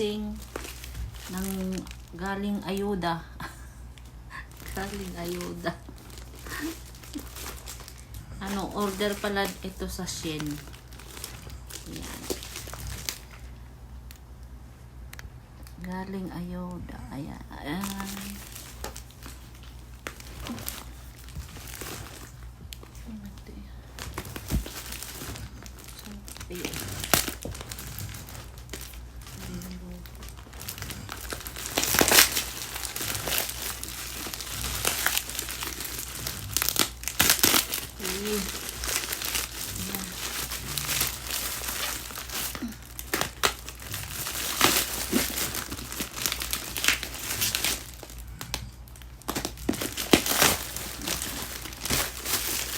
mag-unboxing ng galing ayuda. galing ayuda. ano, order pala ito sa Shein. Yan. Galing ayuda. Ayan. Ayan. Ayan.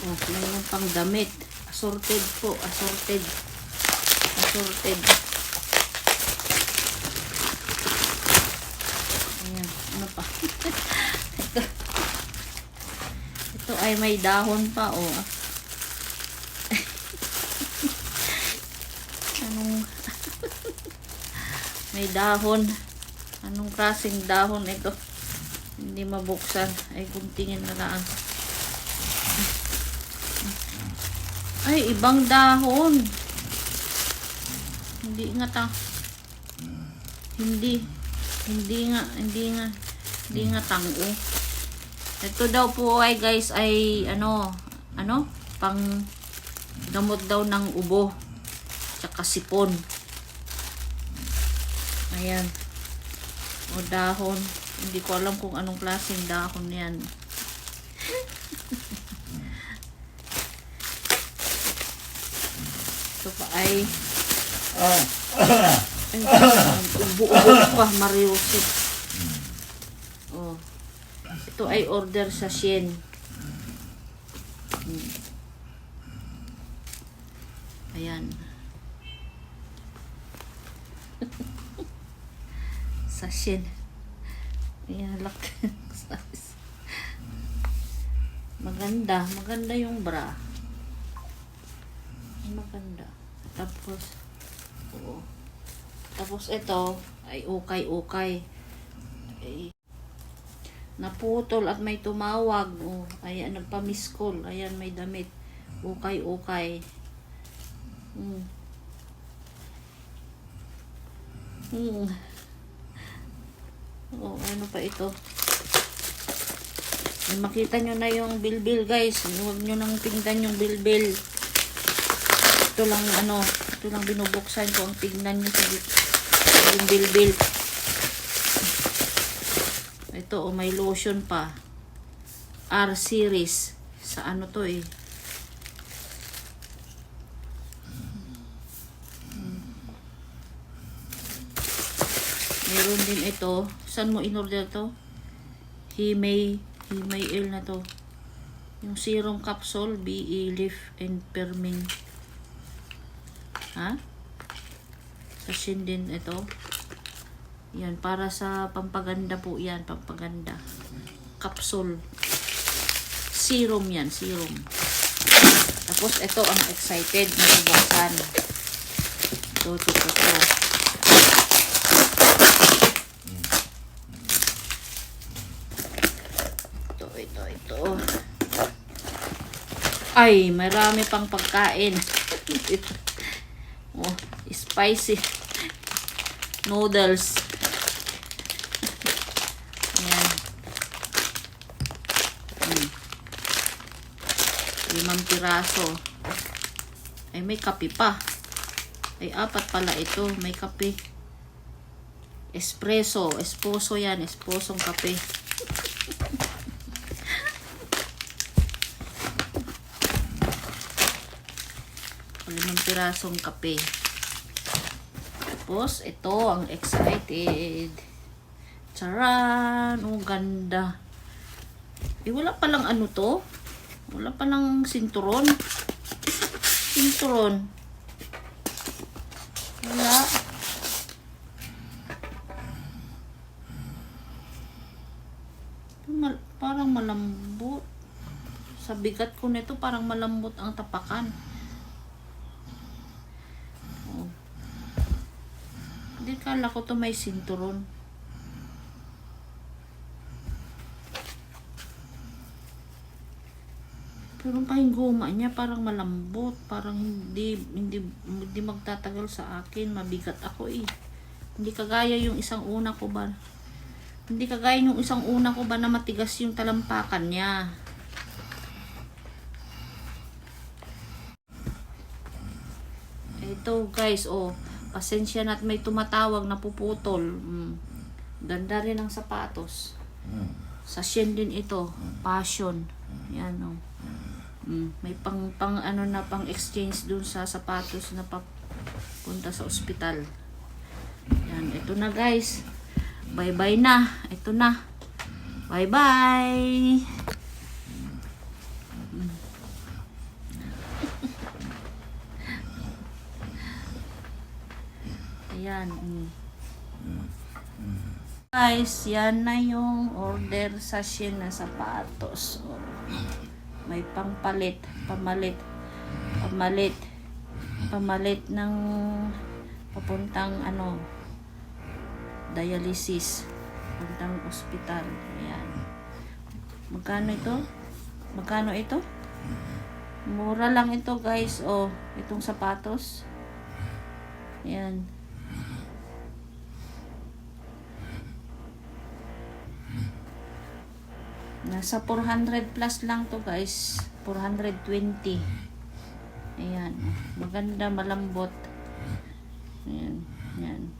Oh, mayroon pang damit. Assorted po, assorted. Assorted. Ayan, ano pa? ito, ito ay may dahon pa, oh. Anong, may dahon. Anong klaseng dahon ito? Hindi mabuksan. Ay, kung tingin na lang. Ay, ibang dahon. Hindi nga ta. Hindi. Hindi nga, hindi nga, hindi nga tango. Ito daw po ay guys ay ano, ano, pang gamot daw ng ubo. Tsaka sipon. Ayan. O dahon. Hindi ko alam kung anong klaseng dahon yan. Ito pa ay ay, ubo-ubo pa, Mariusip. Oh. Ito ay order sa Shein. Hmm. Ayan. sa Shein. Ayan, lak. maganda. Maganda yung bra. Maganda. Tapos, oo. Tapos ito, ay ukay-ukay. Ay, naputol at may tumawag. Oh, ayan, nagpa-miss call. Ayan, may damit. Ukay-ukay. Hmm. Hmm. Oh, ano pa ito? Ay, makita nyo na yung bilbil guys. Huwag nyo nang tingnan yung bilbil. Ito lang ano, ito lang binubuksan ko ang tingnan nyo yung bilbil. Ito oh, may lotion pa. R series. Sa ano to eh. Meron din ito. Saan mo in-order to? Himay, Himay L na to. Yung serum capsule, BE leaf and perming. Ha? Sa Shin din ito. Yan, para sa pampaganda po yan, pampaganda. Capsule. Serum yan, serum. Tapos ito ang excited na buksan. Ito, ito, ito, ito. Ito, ito, ito. Ay, marami pang pagkain. oh, spicy noodles. Ayan. Hmm. Limang piraso. Ay, may kape pa. Ay, apat pala ito. May kape. Espresso. Esposo yan. Esposong kape. Limang pirasong kape. Tapos, ito ang excited. Charan! Oh, ganda. Eh, wala palang ano to? Wala palang sinturon. Sinturon. Wala. Mal- parang malambot. Sa bigat ko nito, parang malambot ang tapakan. Oh. Hindi kala ko to may sinturon. Pero ang kahinguma niya parang malambot, parang hindi hindi hindi magtatagal sa akin, mabigat ako eh. Hindi kagaya yung isang una ko ba. Hindi kagaya yung isang una ko ba na matigas yung talampakan niya. Ito guys, oh, pasensya na at may tumatawag na puputol. Mm. Ganda rin ang sapatos. Sa Shein din ito, passion. Yan oh. Mm, may pang pang ano na pang exchange dun sa sapatos na papunta sa ospital. Yan, ito na guys. Bye-bye na. Ito na. Bye-bye. Ayan. mm. Guys, yan na yung order sa Shein na sapatos. Oh. May pangpalit, pamalit, pamalit, pamalit ng papuntang ano, dialysis, papuntang ospital. Ayan. Magkano ito? Magkano ito? Mura lang ito guys. Oh, itong sapatos. Ayan. Nasa 400 plus lang to guys. 420. Ayan. Maganda, malambot. Ayan. Ayan.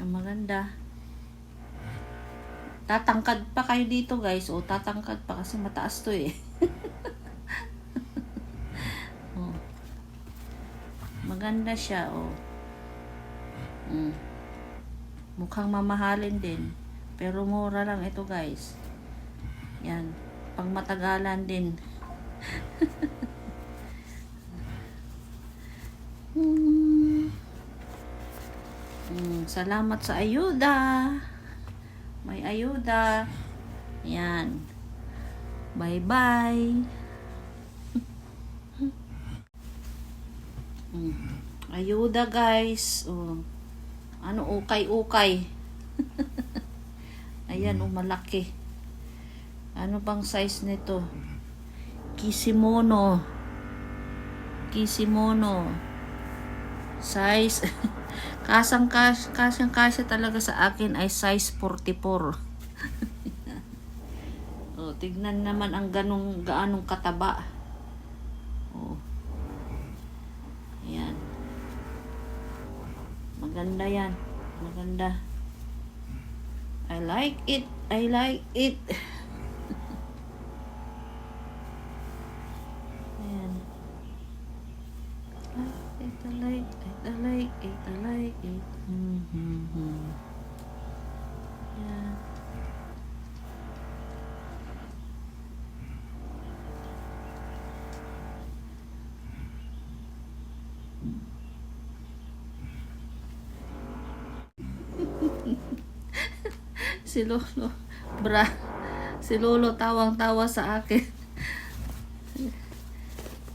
Yung maganda. Tatangkad pa kayo dito guys. O, tatangkad pa kasi mataas to eh. oh. Maganda siya, oh. Mm. Mukhang mamahalin din. Pero mura lang ito guys. Yan. Pang matagalan din. Hmm. Hmm, salamat sa ayuda. May ayuda. Yan. Bye-bye. Hmm. Ayuda guys. Oh. Ano ukay-ukay. Ayan, oh, malaki. Ano bang size nito? Kisimono. Kisimono. Size. kasang kas kasang kasya talaga sa akin ay size 44. oh, tignan naman ang ganong gaanong kataba. Oh. Ayan. Maganda yan. Maganda. I like it. I like it. Si Lolo, bra, si Lolo tawang-tawa sa akin.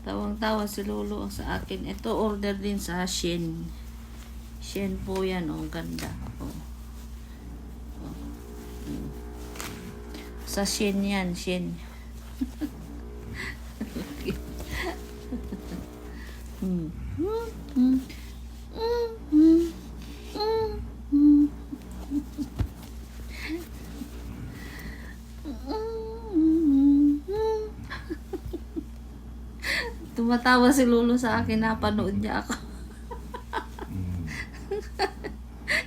Tawang-tawa si Lolo sa akin. Ito order din sa Shein. Shein po yan, oh, ganda. Oh. Oh. Mm. Sa Shein yan, Shein. Hmm. Hmm. Hmm. Hmm. Hmm. Hmm. Hmm. Tumatawa si Lolo sa akin, napanood niya ako.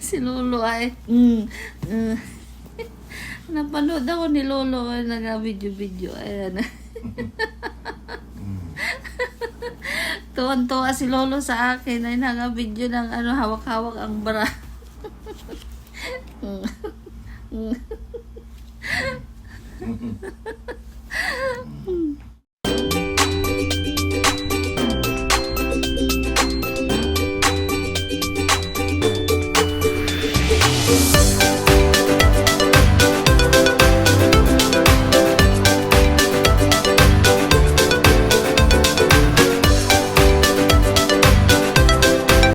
si Lolo ay, mm, mm. napanood ako ni Lolo, ay nag-video-video, ayan. Tuwan-tuwa si Lolo sa akin, ay nag-video ng ano, hawak-hawak ang bra. Mm. Mm.